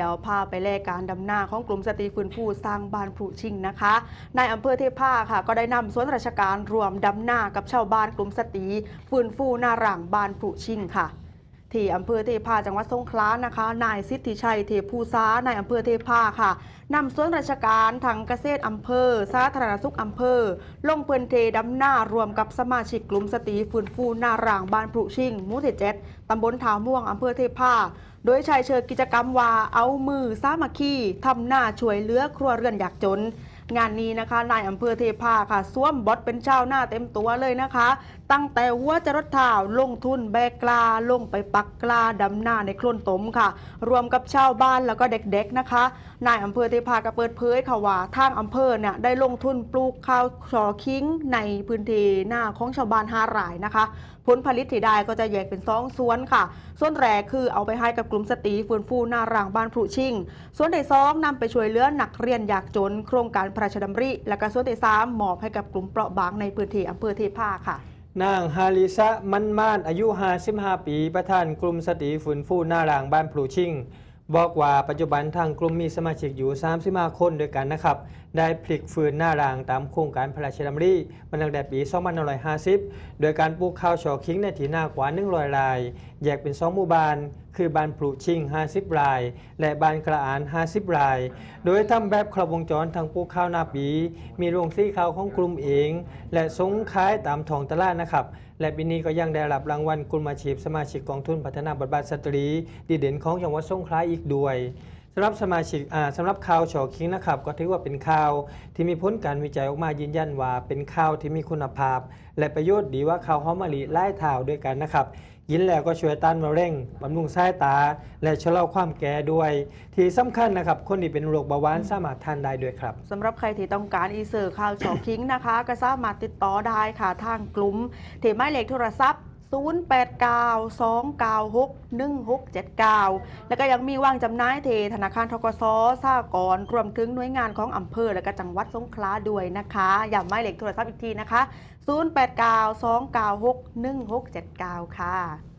ดี๋ยวพาไปแลกการดำหน้าของกลุ่มสตรีฟื้นฟูสร้างบ้านผุชิงนะคะนายอำเภอเทพาค่ะ ก็ได้นำส่วนราชการรวมดำหน้ากับชาวบ้านกลุ่มสตรีฟื้นฟูหน้าหลังบ้านผุชิงค่ะที่อำเภอเทพาจังหวัดสงขลานะคะ นายสิทธิชัยเทพูซานายอำเภอเทพาค่ะนำส่วนราชการทางเกษตรอำเภอ สาธารณสุขอำเภอ ลงเพื้นเทดำหน้ารวมกับสมาชิกกลุ่มสตรีฟื้นฟูหน้าร่างบ้านพรุชิงมู่ที่เจ็ดตำบลถาวม่วงอำเภอเทพา โดยชายเชิญกิจกรรมว่าเอามือสามัคคีทำหน้าช่วยเหลือครัวเรือนอยากจน งานนี้นะคะนายอำเภอเทพาค่ะสวมบทเป็นเจ้าหน้าเต็มตัวเลยนะคะ ตั้งแต่หัวจรดเท้าลงทุนแบกกลาลงไปปักกลาดำหน้าในโคลนตมค่ะ รวมกับชาวบ้านแล้วก็เด็กๆนะคะนายอำเภอเทพาก็เปิดเผยค่ะว่าทางอำเภอเนี่ยได้ลงทุนปลูกข้าวชอคิงในพื้นที่หน้าของชาวบ้านห้ารายนะคะผลผลิตที่ได้ก็จะแยกเป็นสองส่วนค่ะ ส่วนแรกคือเอาไปให้กับกลุ่มสตรีฟื้นฟูหน้าร่างบ้านพรุชิง ส่วนที่สองนำไปช่วยเหลือนักเรียนอยากจน โครงการระราชดำริ และกระทรวงที่สามมอบให้กับกลุ่มเปราะบางในพื้นที่อำเภอเทพาค่ะนางฮาริซะมันมานอายุ55ปี ประธานกลุ่มสตรีฝืนฟูหน้ารางบ้านพลูชิง บอกว่าปัจจุบันทางกลุ่มมีสมาชิกอยู่35คนด้วยกันนะครับ ได้พลิกฟื้นหน้าหลางตามโครงการพระราชดำริมาตั้งแต่ปี2550 โดยการปลูกข้าวชอคิงในที่หน้ากว่า100ราย แยกเป็น 2 หมู่บ้าน คือบ้านพลูกชิง 50 ราย และบ้านกระอาน 50 ราย โดยทำแบบครบวงจรทางปลูกข้าวนาปี มีโรงสีข้าวของกลุ่มเอง และส่งขายตามท้องตลาดนะครับและปีนี้ก็ยังได้รับรางวัลกลุ่มอาชีพสมาชิกกองทุนพัฒนาบทบาทสตรี ดีเด่นของจังหวัดสงขลาอีกด้วยสำหรับสมาชิกสำหรับข่าวชอคิงนะครับ ก็ถือว่าเป็นข่าวที่มีผลการวิจัยออกมายืนยันว่า เป็นข่าวที่มีคุณภาพ และประโยชน์ดีว่าข่าวหอมมะลิไล่เท้าด้วยกันนะครับยินแล้วก็ช่วยต้านมะเร็งบำรุงสายตา และชะลอความแก่ด้วย ที่สำคัญนะครับ คนที่เป็นโรคเบาหวานสามารถทานได้ด้วยครับสำหรับใครที่ต้องการอีเซอร์ข่าวชอคิงนะคะ ก็สามารถติดต่อได้ค่ะทางกลุ่มเทหมายเลขโทรศัพท์ 0892961679 แล้วก็ยังมีวางจำหน่ายเทธนาคารทกสสากรรวมถึงหน่วยงานของอำเภอและก็จังหวัดสงขลาด้วยนะคะอย่าไม่เหล็กโทรศัพท์อีกทีนะคะ 0892961679 ค่ะ